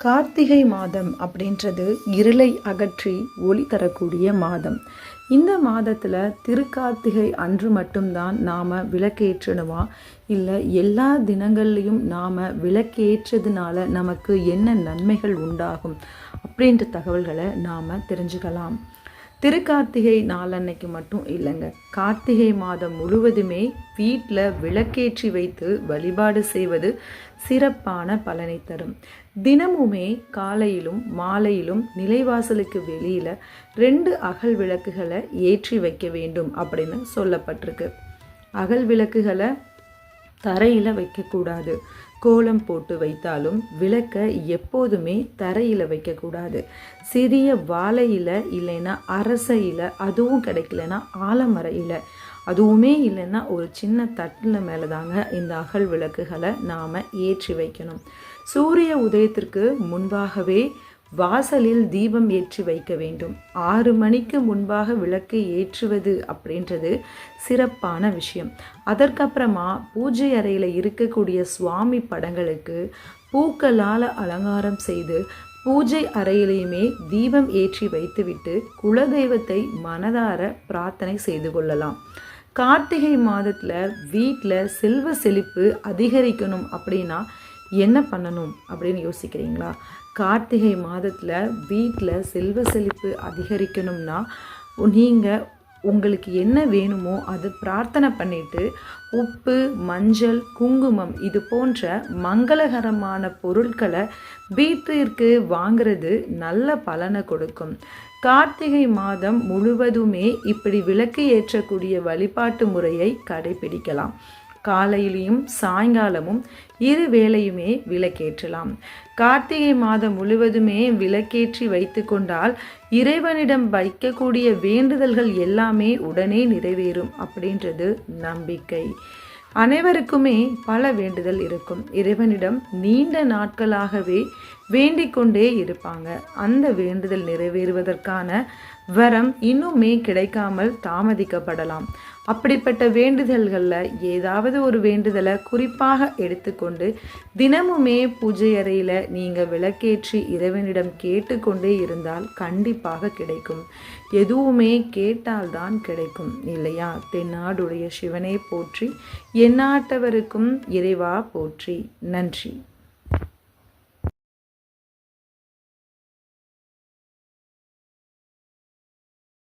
கார்த்திகை மாதம் அப்படின்றது இருளை அகற்றி ஒளி தரக்கூடிய மாதம். இந்த மாதத்தில் திருக்கார்த்திகை அன்று மட்டும்தான் நாம் விளக்கேற்றணுமா? இல்லை எல்லா தினங்கள்லையும் நாம் விளக்கேற்றதுனால நமக்கு என்ன நன்மைகள் உண்டாகும்? அப்படின்ற தகவல்களை நாம் தெரிஞ்சுக்கலாம். திருக்கார்த்திகை நாளன்னைக்கு மட்டும் இல்லைங்க. கார்த்திகை மாதம் முழுவதுமே வீட்டில் விளக்கேற்றி வைத்து வழிபாடு செய்வது சிறப்பான பலனை தரும். தினமுமே காலையிலும் மாலையிலும் நிலைவாசலுக்கு வெளியில் ரெண்டு அகல் விளக்குகளை ஏற்றி வைக்க வேண்டும் அப்படின்னு சொல்லப்பட்டிருக்கு. அகல் விளக்குகளை தரையில் வைக்கக்கூடாது. கோலம் போட்டு வைத்தாலும் விளக்கை எப்போதுமே தரையில் வைக்கக்கூடாது. சிறிய வாழை இலை இல்லைன்னா அரச இலை அதுவும் கிடைக்கலன்னா ஆலமர இலை அதுவுமே இல்லைன்னா ஒரு சின்ன தட்டில் மேலே தாங்க இந்த அகல் விளக்குகளை நாம் ஏற்றி வைக்கணும். சூரிய உதயத்திற்கு முன்பாகவே வாசலில் தீபம் ஏற்றி வைக்க வேண்டும். ஆறு மணிக்கு முன்பாக விளக்கை ஏற்றுவது அப்படின்றது சிறப்பான விஷயம். அதற்கப்புறமா பூஜை அறையில் இருக்கக்கூடிய சுவாமி படங்களுக்கு பூக்களால் அலங்காரம் செய்து பூஜை அறையிலையுமே தீபம் ஏற்றி வைத்துவிட்டு குலதெய்வத்தை மனதார பிரார்த்தனை செய்து கொள்ளலாம். கார்த்திகை மாதத்தில் வீட்டில் செல்வ செழிப்பு அதிகரிக்கணும் அப்படின்னா என்ன பண்ணணும் அப்படின்னு யோசிக்கிறீங்களா? கார்த்திகை மாதத்தில் வீட்டில் செல்வ செழிப்பு அதிகரிக்கணும்னா நீங்கள் உங்களுக்கு என்ன வேணுமோ அது பிரார்த்தனை பண்ணிவிட்டு உப்பு மஞ்சள் குங்குமம் இது போன்ற மங்களகரமான பொருட்களை வீட்டிற்கு வாங்கிறது நல்ல பலனை கொடுக்கும். கார்த்திகை மாதம் முழுவதுமே இப்படி விளக்கு ஏற்றக்கூடிய வழிபாட்டு முறையை கடைபிடிக்கலாம். காலையிலையும் சாயங்காலமும் இரு வேளையுமே விளக்கேற்றலாம். கார்த்திகை மாதம் முழுவதுமே விளக்கேற்றி வைத்து கொண்டால் இறைவனிடம் வைக்கக்கூடிய வேண்டுதல்கள் எல்லாமே உடனே நிறைவேறும் அப்படின்றது நம்பிக்கை. அனைவருக்குமே பல வேண்டுதல் இருக்கும். இறைவனிடம் நீண்ட நாட்களாகவே வேண்டிக் கொண்டே இருப்பாங்க. அந்த வேண்டுதல் நிறைவேறுவதற்கான வரம் இன்னுமே கிடைக்காமல் தாமதிக்கப்படலாம். அப்படிப்பட்ட வேண்டுதல்களில் ஏதாவது ஒரு வேண்டுதலை குறிப்பாக எடுத்துக்கொண்டு தினமுமே பூஜை அறையில் நீங்கள் விளக்கேற்றி இறைவனிடம் கேட்டுக்கொண்டே இருந்தால் கண்டிப்பாக கிடைக்கும். எதுவுமே கேட்டால்தான் கிடைக்கும் இல்லையா? தென்னாடுடைய சிவனை போற்றி எந்நாட்டவருக்கும் இறைவா போற்றி. நன்றி.